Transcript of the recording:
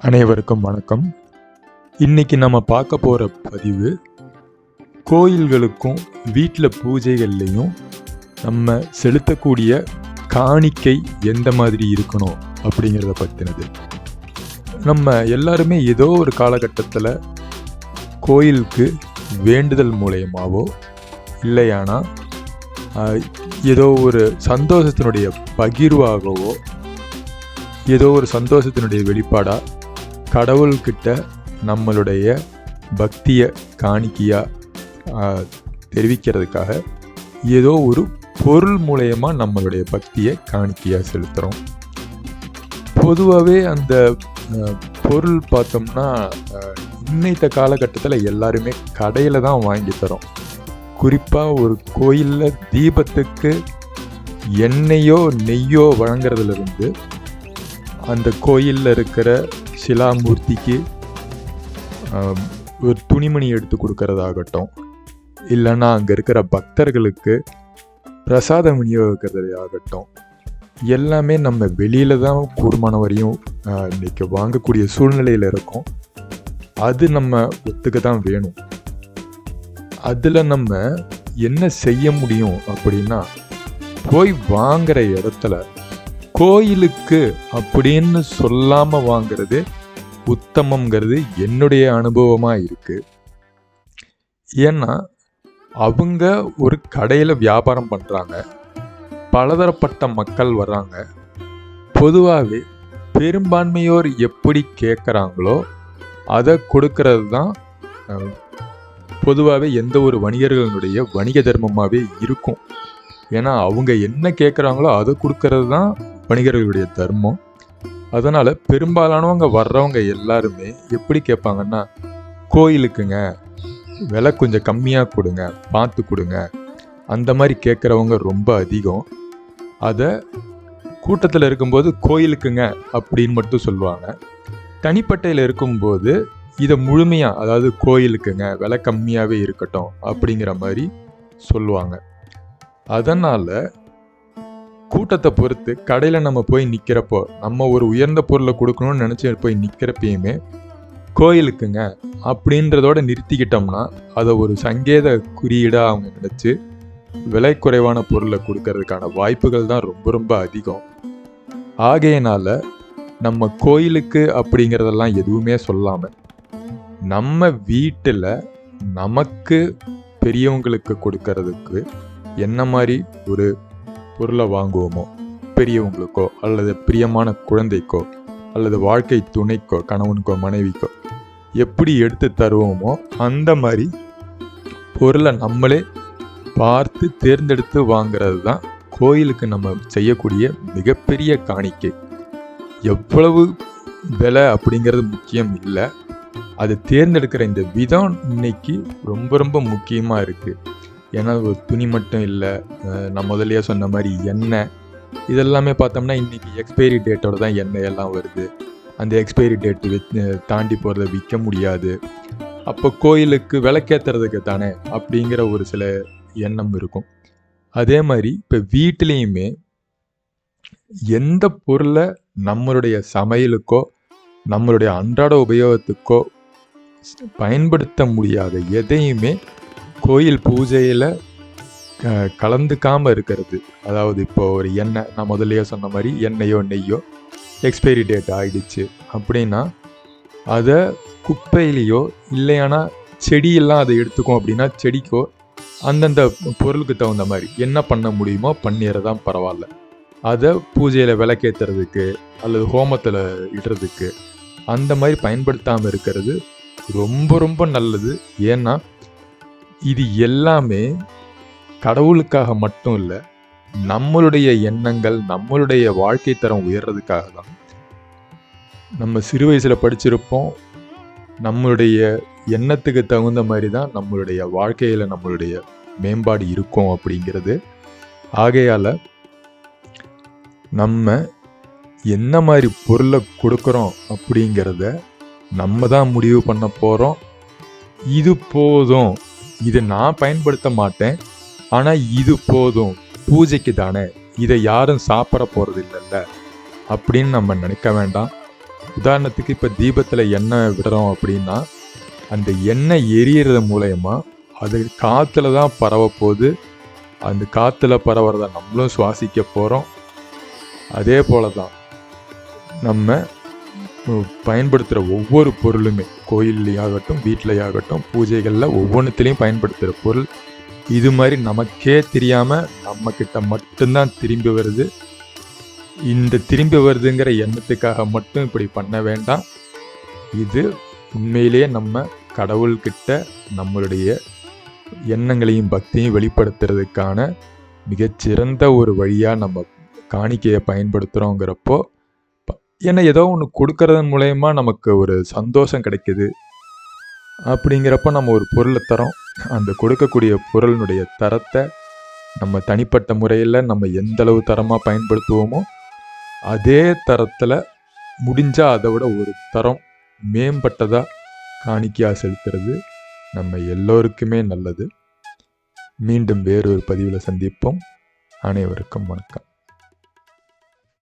அனைவருக்கும் வணக்கம். இன்னைக்கு நம்ம பார்க்க போகிற பதிவு கோயில்களுக்கும் வீட்டில் பூஜைகள்லையும் நம்ம செலுத்தக்கூடிய காணிக்கை எந்த மாதிரி இருக்கணும் அப்படிங்கிறத பற்றினது நம்ம எல்லாருமே ஏதோ ஒரு காலகட்டத்தில் கோயிலுக்கு வேண்டுதல் மூலயமாவோ இல்லையானா ஏதோ ஒரு சந்தோஷத்தினுடைய பகிர்வாகவோ ஏதோ ஒரு சந்தோஷத்தினுடைய வெளிப்பாடாக கடவுள்கிட்ட நம்மளுடைய பக்தியை காணிக்கையாக தெரிவிக்கிறதுக்காக ஏதோ ஒரு பொருள் மூலயமா நம்மளுடைய பக்தியை காணிக்கையாக செலுத்துகிறோம் பொதுவாகவே அந்த பொருள் பார்த்தோம்னா இன்னைத்த காலகட்டத்தில் எல்லாருமே கடையில் தான் வாங்கி தரோம். குறிப்பாக ஒரு கோயிலில் தீபத்துக்கு எண்ணெயோ நெய்யோ வழங்குறதுலேருந்து அந்த கோயிலில் இருக்கிற சிலாமூர்த்திக்கு ஒரு துணிமணி எடுத்து கொடுக்கறதாகட்டும் இல்லைன்னா அங்கே இருக்கிற பக்தர்களுக்கு பிரசாதம் விநியோகிக்கிறது ஆகட்டும் எல்லாமே நம்ம வெளியில தான் கூடுமான வரையும் இன்றைக்கி இன்னைக்கு வாங்கக்கூடிய சூழ்நிலையில் இருக்கோம். அது நம்ம ஒத்துக்க தான் வேணும். அதில் நம்ம என்ன செய்ய முடியும் அப்படின்னா போய் வாங்குற இடத்துல கோயிலுக்கு அப்படின்னு சொல்லாமல் வாங்குறது உத்தமங்கிறது என்னுடைய அனுபவமாக இருக்குது ஏன்னா அவங்க ஒரு கடையில் வியாபாரம் பண்ணுறாங்க பலதரப்பட்ட மக்கள் வர்றாங்க. பொதுவாகவே பெரும்பான்மையோர் எப்படி கேட்குறாங்களோ அதை கொடுக்கறது தான் பொதுவாகவே எந்த ஒரு வணிகர்களுடைய வணிக தர்மமாகவே இருக்கும். ஏன்னா அவங்க என்ன கேட்குறாங்களோ அதை கொடுக்கறது தான் வணிகர்களுடைய தர்மம். அதனால் பெரும்பாலானவங்க வர்றவங்க எல்லாருமே எப்படி கேட்பாங்கன்னா கோயிலுக்குங்க விலை கொஞ்சம் கம்மியாக கொடுங்க பார்த்து கொடுங்க. அந்த மாதிரி கேட்குறவங்க ரொம்ப அதிகம். அதை கூட்டத்தில் இருக்கும்போது கோயிலுக்குங்க அப்படின்னு மட்டும் சொல்லுவாங்க. தனிப்பட்டையில் இருக்கும்போது இதை முழுமையாக அதாவது கோயிலுக்குங்க விலை கம்மியாகவே இருக்கட்டும் அப்படிங்கிற மாதிரி சொல்லுவாங்க. அதனால் கூட்டத்தை பொறுத்து கடையில் நம்ம போய் நிற்கிறப்போ நம்ம ஒரு உயர்ந்த பொருளை கொடுக்கணும்னு நினச்சி போய் நிற்கிறப்பயுமே கோயிலுக்குங்க அப்படின்றதோட நிறுத்திக்கிட்டோம்னா அதை ஒரு சங்கேத குறியீடாக அவங்க நினச்சி விலை குறைவான பொருளை கொடுக்கறதுக்கான வாய்ப்புகள் தான் ரொம்ப ரொம்ப அதிகம். ஆகையினால நம்ம கோயிலுக்கு அப்படிங்கிறதெல்லாம் எதுவுமே சொல்லாமல் நம்ம வீட்டில் நமக்கு பெரியவங்களுக்கு கொடுக்கறதுக்கு என்ன மாதிரி ஒரு பொருளை வாங்குவோமோ? பெரியவங்களுக்கோ அல்லது பிரியமான குழந்தைக்கோ அல்லது வாழ்க்கை துணைக்கோ கணவனுக்கோ மனைவிக்கோ எப்படி எடுத்து தருவோமோ அந்த மாதிரி பொருளை நம்மளே பார்த்து தேர்ந்தெடுத்து வாங்குறது தான் கோயிலுக்கு நம்ம செய்யக்கூடிய மிகப்பெரிய காணிக்கை. எவ்வளவு விலை அப்படிங்கிறது முக்கியம் இல்லை. அது தேர்ந்தெடுக்கிற இந்த விதம் இன்னைக்கு ரொம்ப ரொம்ப முக்கியமாக இருக்குது ஏன்னா ஒரு துணி மட்டும் இல்லை. நான் முதல்லையே சொன்ன மாதிரி எண்ணெய். இதெல்லாமே பார்த்தோம்னா இன்றைக்கி எக்ஸ்பைரி டேட்டோட தான் எண்ணெய் எல்லாம் வருது. அந்த எக்ஸ்பைரி டேட் தாண்டி போகிறத விற்க முடியாது. அப்போ கோயிலுக்கு விளக்கேற்றுறதுக்கு தானே அப்படிங்கிற ஒரு சில எண்ணம் இருக்கும். அதே மாதிரி இப்போ வீட்டிலையுமே எந்த பொருளை நம்மளுடைய சமையலுக்கோ நம்மளுடைய அன்றாட உபயோகத்துக்கோ பயன்படுத்த முடியாத எதையுமே கோயில் பூஜையில் கலந்துக்காமல் இருக்கிறது. அதாவது இப்போ ஒரு எண்ணெய் நான் முதல்லையோ சொன்ன மாதிரி எண்ணெயோ நெய்யோ எக்ஸ்பைரி டேட் ஆகிடுச்சு அப்படின்னா அதை குப்பையிலையோ இல்லையானா செடியெல்லாம் அதை எடுத்துக்கும் அப்படின்னா செடிக்கோ அந்தந்த பொருளுக்கு தகுந்த மாதிரி என்ன பண்ண முடியுமோ பண்ணிடுறதான் பரவாயில்ல. அதை பூஜையில் விளக்கேற்றுறதுக்கு அல்லது ஹோமத்தில் இடுறதுக்கு அந்த மாதிரி பயன்படுத்தாமல் இருக்கிறது ரொம்ப ரொம்ப நல்லது. ஏன்னா இது எல்லாமே கடவுளுக்காக மட்டும் இல்லை நம்மளுடைய எண்ணங்கள் நம்மளுடைய வாழ்க்கை தரம் உயர்றதுக்காக தான் நம்ம சிறு வயசில் படிச்சிருப்போம். நம்மளுடைய எண்ணத்துக்கு தகுந்த மாதிரி தான் நம்மளுடைய வாழ்க்கையில் நம்மளுடைய மேம்பாடு இருக்கும் அப்படிங்கிறது. ஆகையால் நம்ம என்ன மாதிரி பொருளை கொடுக்குறோம் அப்படிங்கிறத நம்ம தான் முடிவு பண்ண போகிறோம் இது போதும். இதை நான் பயன்படுத்த மாட்டேன். ஆனால் இது போதும். பூஜைக்கு தானே. இதை யாரும் சாப்பிட போகிறது இல்லைல்ல அப்படின்னு நம்ம நினைக்க வேண்டாம். உதாரணத்துக்கு இப்போ தீபத்தில் எண்ணெய் விடுறோம் அப்படின்னா அந்த எண்ணெய் எரியறது மூலயமா அது காற்றுல தான் பரவ போகுது. அந்த காற்றுல பரவுறத நம்மளும் சுவாசிக்க போகிறோம் அதே போல தான் நம்ம பயன்படுத்துகிற ஒவ்வொரு பொருளுமே. கோயில்லையாகட்டும் வீட்டிலையாகட்டும் பூஜைகளில் ஒவ்வொன்றுத்துலேயும் பயன்படுத்துகிற பொருள். இது மாதிரி நமக்கே தெரியாமல் நம்மக்கிட்ட மட்டும்தான் திரும்பி வருது. இந்த திரும்பி வருதுங்கிற எண்ணத்துக்காக மட்டும் இப்படி பண்ண வேண்டாம். இது உண்மையிலேயே நம்ம கடவுள்கிட்ட நம்மளுடைய எண்ணங்களையும் பக்தியும் வெளிப்படுத்துறதுக்கான மிகச்சிறந்த ஒரு வழியாக நம்ம காணிக்கையை பயன்படுத்துகிறோங்கிறப்போ ஏன்னா ஏதோ ஒன்று கொடுக்கறதன் மூலயமா நமக்கு ஒரு சந்தோஷம் கிடைக்குது. அப்படிங்கிறப்ப நம்ம ஒரு பொருளை தரோம். அந்த கொடுக்கக்கூடிய பொருளினுடைய தரத்தை நம்ம தனிப்பட்ட முறையில் நம்ம எந்த அளவு தரமாக பயன்படுத்துவோமோ அதே தரத்தில் முடிஞ்சால் அதை விட ஒரு தரம் மேம்பட்டதாக காணிக்கையாக செலுத்துறது நம்ம எல்லோருக்குமே நல்லது. மீண்டும் வேறொரு பதிவில் சந்திப்போம். அனைவருக்கும் வணக்கம்.